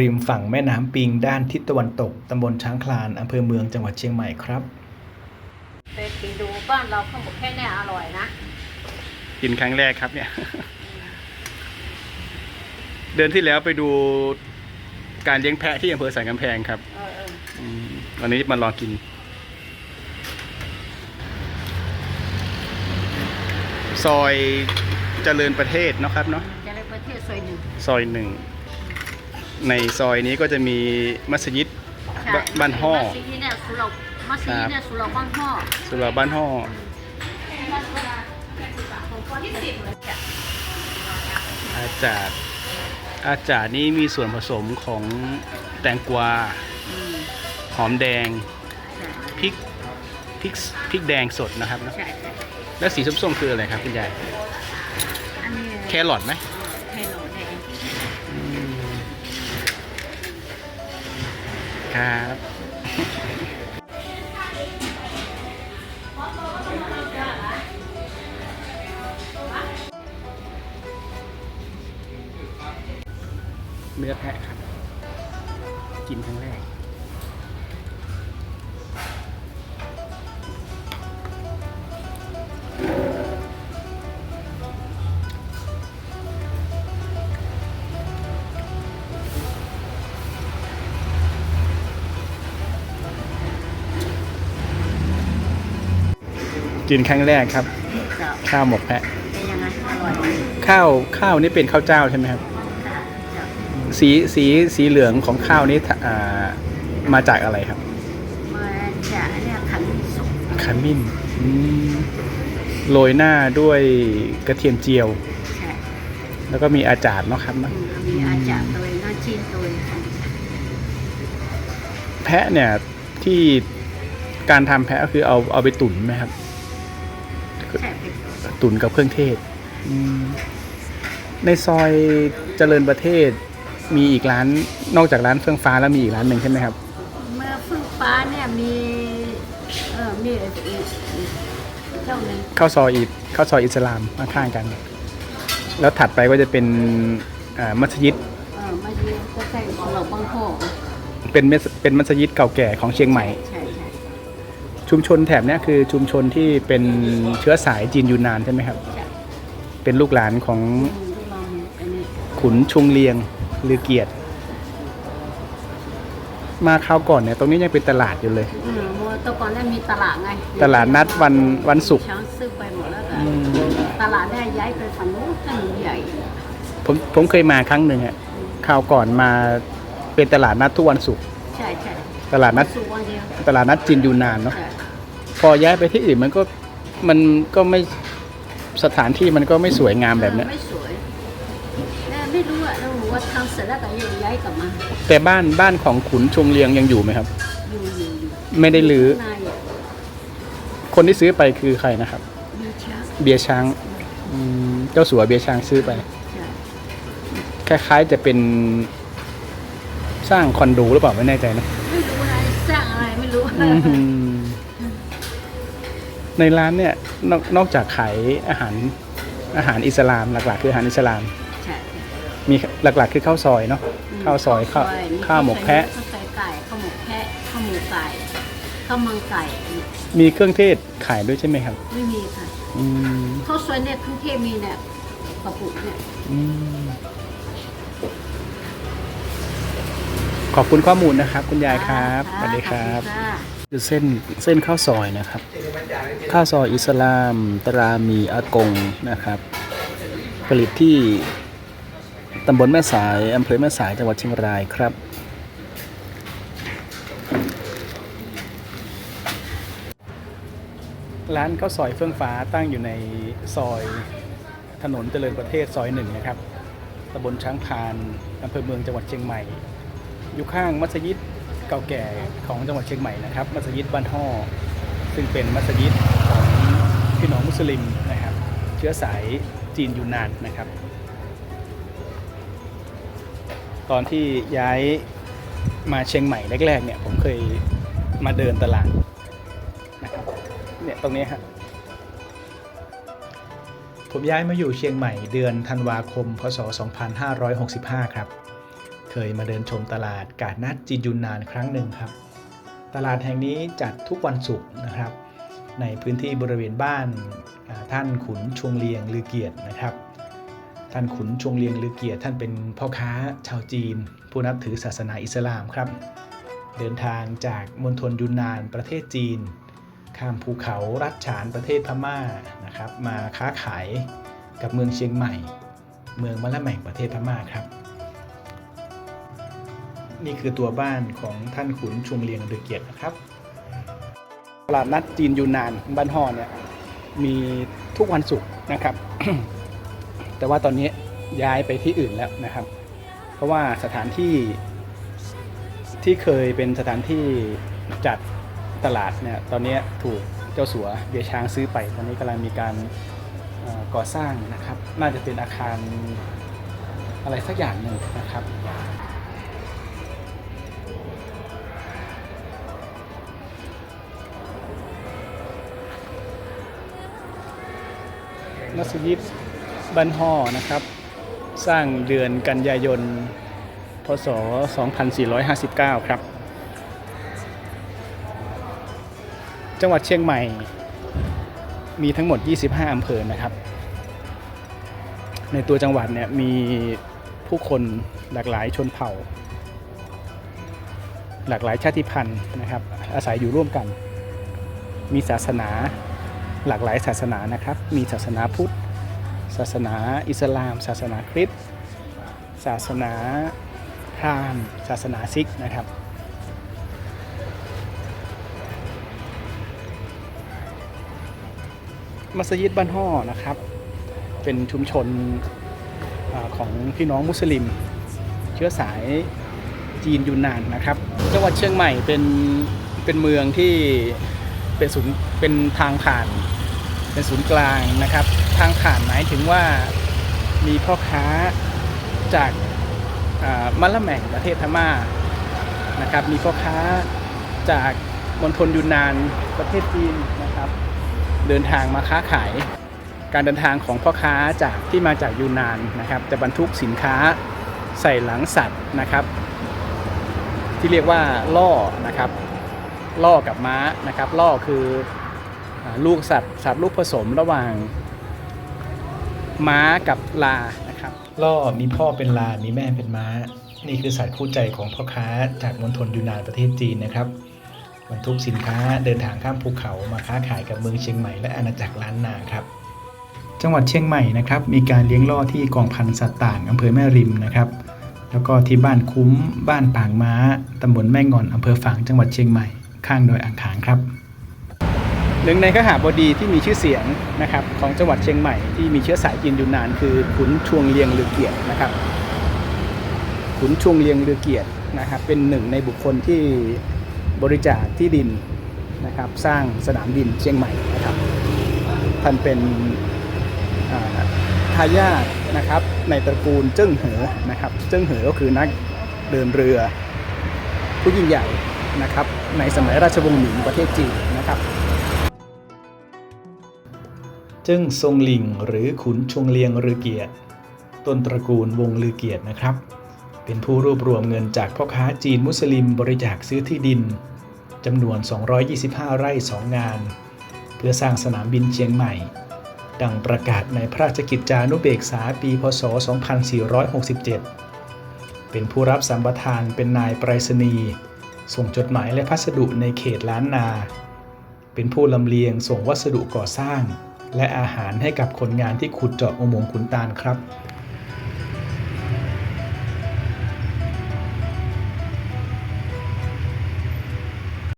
ริมฝั่งแม่น้ำปิงด้านทิศตะวันตกตำบลช้างคลานอำเภอเมืองจังหวัดเชียงใหม่ครับไปกินดูบ้านเราข้าวหมกแค่เนี่ยอร่อยนะกินครั้งแรกครับเนี่ย เดือนที่แล้วไปดูการเลี้ยงแพะที่อำเภอสันกำแพงครับเออเอออืมวันนี้มาลองกิน ซอยเจริญประเทศเนาะครับเนาะจะได้ประเทศซอยหนึ่งซอยหนึ่ง ในซอยนี้ก็จะมีมัสยิดใช่บบ้านห่อมัสยิดเนี่ยสุเหรามัสยิดเนี่ยสุเหราบ้านห่อสุราบ้านห่อของคนที่สิบเลยจ้ะอาจารย์อาจารย์นี่มีส่วนผสมของแตงกวาอืมหอมแดงใช่พริกพริกพริกแดงสดนะครับเนอะใช่ใช่แล้วสีส้มๆคืออะไรครับคุณยายอันนี้แครอทไหม ครับเนื้อแพะครับ กินครั้งแรก กินครั้งแรกครับจ้ะข้าวหมกแพะเป็นยังไงอร่อยไหมข้าวข้าวนี่เป็นข้าวเจ้าใช่ไหมครับจ้ะจ้ะสีสีสีเหลืองของข้าวนี้ถ้าอ่ามาจากอะไรครับมาจากเนี่ยขันสุกขมิ้นอืมโรยหน้าด้วยกระเทียมเจียว ใช่แล้วก็มีอาจารย์เนาะครับอืเนอะมมีอาจารย์ตัวหน้าจีนตัวแพะเนี่ยที่การทำแพะก็คือเอาเอาไปตุ๋นไหมครับใช่เป็น ตุ๋นกับเครื่องเทศอืมในซอยเจริญประเทศมีอีกร้านนอกจากร้านเฟื่องฟ้าแล้วมีอีกร้านหนึ่งใช่ไหมครับ เมื่อฟื้นฟ้าเนี่ยมีเออมีอีกอีกเจ้าหนึ่งเข้าซอยอิเข้าซอยอิสลามข้างๆกัน แล้วถัดไปก็จะเป็นอ่ามัสยิดเออมาเยี่ยมก็ใช่ของเราบางโพเป็นมัสเป็นมัสยิดเก่าแก่ของเชียงใหม่ใช่ใช่ชุมชนแถบเนี้ยคือชุมชนที่เป็นเชื้อสายจีนยูนนานใช่ไหมครับใช่เป็นลูกหลานของอืมที่เรามีอันนี้ขุนชุงเลียงลือเกียรติ มาคราวก่อนเนี่ยตรงนี้ยังเป็นตลาดอยู่เลย อืมเมื่อแตะก่อนเนี่ยมีตลาดไงตลาดนัดวันวันศุกร์ช้างซื้อไปหมดแล้วก็อืม ตลาดเนี่ยย้ายไปฝั่งนู้นถนนใหญ่ผมผมเคยมาครั้งหนึ่งอะคราวก่อนมาเป็นตลาดนัดทุกวันศุกร์ใช่ใช่ตลาดนัด สุกวันเดียวตลาดนัดจีนยูนนานเนาะใช่ พอย้ายไปที่อื่นมันก็มันก็ไม่สถานที่มันก็ไม่สวยงามแบบเนี้ยไม่สวยแต่ไม่รู้อะเรารู้ว่าทำเสร็จแล้วก็ยังย้ายกลับมาแต่บ้านบ้านของขุนชงเลียงยังอยู่ไหมครับ อยู่อยู่อยู่ไม่ได้รื้อข้างในอะคนที่ซื้อไปคือใครนะครับ มีช้างเบียร์ช้างอืมเจ้าสัวเบียร์ช้างซื้อไป ใช่คล้ายๆจะเป็นสร้างคอนโดหรือเปล่าไม่แน่ใจนะไม่รู้อะไรสร้างอะไรไม่รู้ อืม ในร้านเนี่ยนอกนอกจากขายอาหารอาหารอิสลามหลักๆ คืออาหารอิสลาม ใช่มีหลักๆ คือข้าวซอยเนาะข้าวซอยข้าวข้าวหมกแพะ ข้าวไก่ไก่ข้าวหมกแพะข้าวหมูไก่ข้าวมังไก่มีเครื่องเทศขายด้วยใช่ไหมครับไม่มีค่ะอืมข้าวซอยเนี่ยเครื่องเทศมีเนี่ยกระปุกเนี่ยอืมขอบคุณข้อมูลนะครับ คุณยายครับสวัสดีครับ ขอณะ คือเส้นเส้นข้าวซอยนะครับ ข้าวซอยอิสลาม ตรามีอากงนะครับ ผลิตที่ตำบลแม่สายอำเภอแม่สายจังหวัดเชียงรายครับร้านข้าวซอยเฟื่องฟ้าตั้งอยู่ในซอยถนนเจริญประเทศซอยหนึ่งนะครับตำบลช้างพานอำเภอเมืองจังหวัดเชียงใหม่ อยู่ข้างมัสยิด เก่าแก่ของจังหวัดเชียงใหม่นะครับ มัสยิดบ้านห่อซึ่งเป็นมัสยิดของพี่น้องมุสลิมนะครับ เชื้อสายจีนยูนนานนะครับ ตอนที่ย้ายมาเชียงใหม่แรกๆเนี่ยผมเคยมาเดินตลาดนะครับเนี่ยตรงนี้ฮะผมย้ายมาอยู่เชียงใหม่เดือนธันวาคม พศ 2565 ครับ เคยมาเดินชมตลาดกาดนัดจีนยุนนานครั้งหนึ่งครับ ตลาดแห่งนี้จัดทุกวันศุกร์นะครับ ในพื้นที่บริเวณบ้านท่านขุนชวงเลียงลือเกียรตินะครับ ท่านขุนชวงเลียงลือเกียรติท่านเป็นพ่อค้าชาวจีน ผู้นับถือศาสนาอิสลามครับ เดินทางจากมณฑลยุนนานประเทศจีน ข้ามภูเขารัดฉานประเทศพม่านะครับ มาค้าขายกับเมืองเชียงใหม่ เมืองมะละแม่งประเทศพม่าครับ นี่คือตัวบ้านของท่านขุนชวงเลียงลือเกียรตินะครับ ตลาดนัดจีนยูนานบ้านห่อเนี่ยมีทุกวันศุกร์นะครับ แต่ว่าตอนนี้ย้ายไปที่อื่นแล้วนะครับ เพราะว่าสถานที่ที่เคยเป็นสถานที่จัดตลาดเนี่ยตอนนี้ถูกเจ้าสัวเบียช้างซื้อไป ตอนนี้กำลังมีการก่อสร้างนะครับ น่าจะเป็นอาคารอะไรสักอย่างหนึ่งนะครับ มัสยิดบันฮอนะครับ สร้างเดือนกันยายน พศ 2459 ครับ จังหวัดเชียงใหม่ มีทั้งหมด 25 อำเภอนะครับ ในตัวจังหวัดเนี่ยมีผู้คนหลากหลายชนเผ่า หลากหลายชาติพันธุ์นะครับ อาศัยอยู่ร่วมกัน มีศาสนา หลากหลายศาสนานะครับ มีศาสนาพุทธ ศาสนาอิสลาม ศาสนาคริสต์ ศาสนาพราหมณ์ ศาสนาซิกนะครับ มัสยิดบ้านห่อนะครับ เป็นชุมชนอของพี่น้องมุสลิม เชื้อสายจีนยูนนานนะครับ จังหวัดเชียงใหม่เป็นเป็นเมืองที่เป็นศูนย์เป็นทางผ่าน เป็นศูนย์กลางนะครับ ทางผ่านหมายถึงว่ามีพ่อค้าจากมะลละแมงประเทศพม่านะครับ มีพ่อค้าจากมณฑลยูนนานประเทศจีนนะครับ เดินทางมาค้าขาย การเดินทางของพ่อค้าจากที่มาจากยูนนานนะครับ จะบรรทุกสินค้าใส่หลังสัตว์นะครับ ที่เรียกว่าล่อนะครับ ล่อกับม้านะครับ ล่อคือ ลูกสัตว์สัตว์ลูกผสมระหว่างม้ากับลานะครับล่อมีพ่อเป็นลา มีแม่เป็นม้า นี่คือสัตว์คู่ใจของพ่อค้าจากมณฑลยูนานประเทศจีนนะครับบรรทุกสินค้าเดินทางข้ามภูเขามาค้าขายกับเมืองเชียงใหม่และอาณาจักรล้านนาครับจังหวัดเชียงใหม่นะครับมีการเลี้ยงล่อที่กองพันสัตว์ต่างอำเภอแม่ริมนะครับ แล้วก็ที่บ้านคุ้ม บ้านปางม้าตำบลแม่งอนอำเภอฝางจังหวัดเชียงใหม่ ข้างดอยอ่างขางครับ หนึ่งในขหาบดีที่มีชื่อเสียงนะครับของจังหวัดเชียงใหม่ที่มีเชื้อสายจีนอยูนนานคือขุนชวงเลียงลือเกียรตินะครับ ขุนชวงเลียงลือเกียรตินะครับ เป็นหนึ่งในบุคคลที่บริจาคที่ดินนะครับ สร้างสนามบินเชียงใหม่นะครับ ท่านเป็นทายาทนะครับในตระกูลเจิ้งเหอนะครับเจิ้งเหอก็คือนักเดินเรือผู้ยิ่งใหญ่นะครับในสมัยราชวงศ์หมิงประเทศจีนนะครับ จึงทรงหลิงหรือขุนชวงเลียงลือเกียรติ ต้นตระกูลวงลือเกียรตินะครับ เป็นผู้รวบรวมเงินจากพ่อค้าจีนมุสลิมบริจาคซื้อที่ดินจำนวน 225 ไร่ 2 งาน เพื่อสร้างสนามบินเชียงใหม่ ดังประกาศในพระราชกิจจานุเบกษาปี พศ 2467 เป็นผู้รับสัมปทานเป็นนายไปรษณีย์ส่งจดหมายและพัสดุในเขตล้านนา เป็นผู้ลำเลียงส่งวัสดุก่อสร้าง และอาหารให้กับคนงานที่ขุดเจาะอุโมงค์ขุนตาลครับ